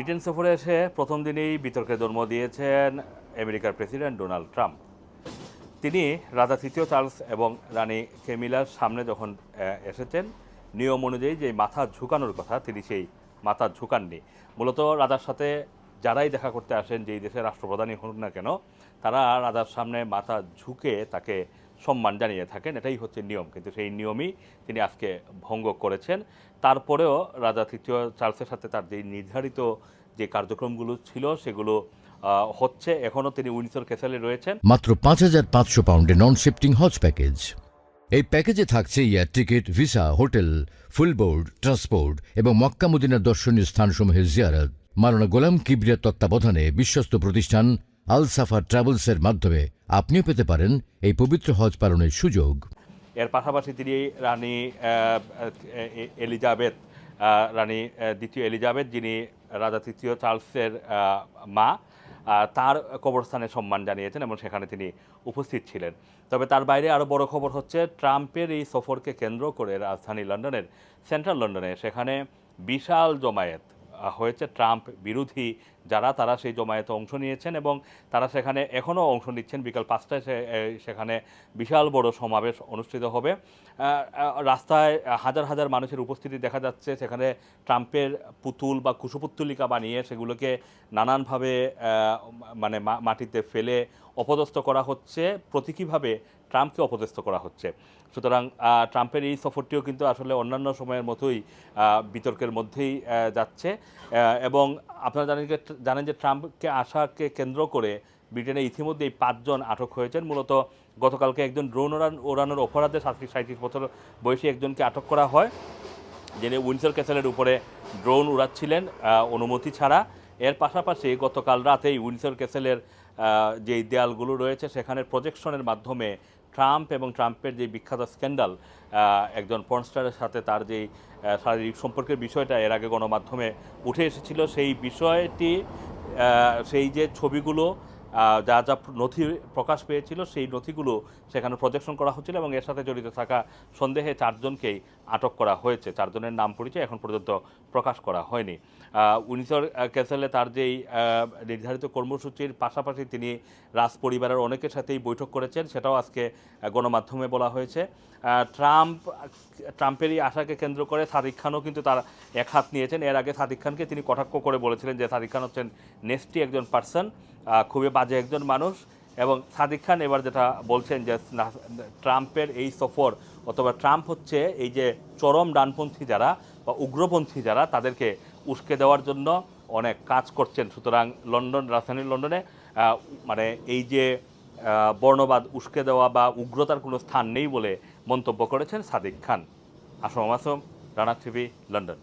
Britain সফরে এসে প্রথম দিনেই বিতর্কে জন্ম দিয়েছেন আমেরিকার প্রেসিডেন্ট ডোনাল্ড ট্রাম্প। তিনি রাজা তৃতীয় চার্লস এবং রানী কেমিলার সামনে যখন এসেছেন, নিয়ম অনুযায়ী যে মাথা ঝুঁকানোর কথা, তিনি সেই মাথা ঝুঁকাননি। মূলত রাজার সাথে যারাই দেখা করতে আসেন, যেই দেশের রাষ্ট্রপ্রধানই হোক না কেন, তারা রাজার সামনে মাথা ঝুঁকে তাকে সম্মান জানিয়ে থাকেন, এটাই হচ্ছে নিয়ম। কিন্তু সেই নিয়মই তিনি আজকে ভঙ্গ করেছেন। তারপরেও রাজা তৃতীয় চার্লসের সাথে তার যে নির্ধারিত যে কার্যক্রমগুলো ছিল, সেগুলো হচ্ছে। এখনও তিনি উইন্ডসর ক্যাসেলে রয়েছেন। মাত্র পাঁচ হাজার পাঁচশো পাউন্ডে নন শিফটিং হজ প্যাকেজ। এই প্যাকেজে থাকছে air ticket, visa, hotel full board transport এবং মক্কা মদিনার দর্শনীয় স্থানসমূহের জিয়ারত। মারানা গোলাম কিবরিয়ার তত্ত্বাবধানে বিশ্বস্ত প্রতিষ্ঠান আল সাফার ট্রাভেলসের মাধ্যমে আপনিও পেতে পারেন এই পবিত্র হজ পালনের সুযোগ। এর পাশাপাশি তিনি রানী এলিজাবেথ রানী দ্বিতীয় এলিজাবেথ, যিনি রাজা তৃতীয় চার্লসের মা তার কবরস্থানে সম্মান জানিয়েছেন এবং সেখানে তিনি উপস্থিত ছিলেন। তবে তার বাইরে আরও বড় খবর হচ্ছে, ট্রাম্পের এই সফরকে কেন্দ্র করে রাজধানী লন্ডনের, সেন্ট্রাল লন্ডনে সেখানে বিশাল জমায়েত হয়েছে ট্রাম্প বিরোধী যারা, তারা সেই জমায়েতে অংশ নিয়েছেন এবং তারা সেখানে এখনও অংশ নিচ্ছেন। বিকাল পাঁচটায় সেখানে বিশাল বড় সমাবেশ অনুষ্ঠিত হবে। রাস্তায় হাজার হাজার মানুষের উপস্থিতি দেখা যাচ্ছে। সেখানে ট্রাম্পের পুতুল বা কুশপুত্তলিকা বানিয়ে সেগুলোকে নানানভাবে মানে মাটিতে ফেলে অপদস্থ করা হচ্ছে। প্রতীকীভাবে ট্রাম্পকে অপদস্থ করা হচ্ছে। সুতরাং ট্রাম্পের এই সফরটিও কিন্তু আসলে অন্যান্য সময়ের মতোই বিতর্কের মধ্যেই যাচ্ছে। এবং আপনারা জানেন যে জানেন যে ট্রাম্পকে আসাকে কেন্দ্র করে ব্রিটেনে ইতিমধ্যে এই পাঁচজন আটক হয়েছেন। মূলত গতকালকে একজন ড্রোন ওড়ান, ওড়ানোর অপরাধে সাতত্রিশ সাঁত্রিশ বছর বয়সী একজনকে আটক করা হয়, যিনি উইন্ডসর ক্যাসেলের উপরে ড্রোন উড়াচ্ছিলেন অনুমতি ছাড়া। এর পাশাপাশি গতকাল রাতেই উইন্ডসর ক্যাসেলের যেই দেয়ালগুলো রয়েছে সেখানে প্রজেকশনের মাধ্যমে ট্রাম্প এবং ট্রাম্পের যে বিখ্যাত স্ক্যান্ডাল একজন পর্নস্টারের সাথে তার যেই শারীরিক সম্পর্কের বিষয়টা এর আগে গণমাধ্যমে উঠে এসেছিল, সেই বিষয়টি সেই যে ছবিগুলো যা যা নথি প্রকাশ পেয়েছিল, সেই নথিগুলো সেখানে প্রজেকশন করা হচ্ছিল এবং এর সাথে জড়িত থাকা সন্দেহে চারজনকেই আটক করা হয়েছে। চারজনের নাম পরিচয় এখন পর্যন্ত প্রকাশ করা হয়নি। উইন্ডসর ক্যাসেলে তার যেই নির্ধারিত কর্মসূচির পাশাপাশি তিনি রাজ পরিবারের অনেকের সাথেই বৈঠক করেছেন, সেটাও আজকে গণমাধ্যমে বলা হয়েছে। ট্রাম্প, ট্রাম্পেরই আশাকে কেন্দ্র করে সাদিক খানও কিন্তু তার এক হাত নিয়েছেন। এর আগে সাদিক খানকে তিনি কটাক্ষ করে বলেছিলেন যে সাদিক খান হচ্ছেন নেস্টি একজন পার্সন খুবই বাজে একজন মানুষ। এবং সাদিক খান এবার যেটা বলছেন যে ট্রাম্পের এই সফর অথবা ট্রাম্প হচ্ছে এই যে চরম ডানপন্থী যারা বা উগ্রপন্থী যারা, তাদেরকে উস্কে দেওয়ার জন্য অনেক কাজ করছেন। সুতরাং লন্ডন, রাজধানী লন্ডনে মানে এই যে বর্ণবাদ, উস্কে দেওয়া বা উগ্রতার কোনো স্থান নেই বলে মন্তব্য করেছেন সাদিক খান। Assam Assam Rana TV, London.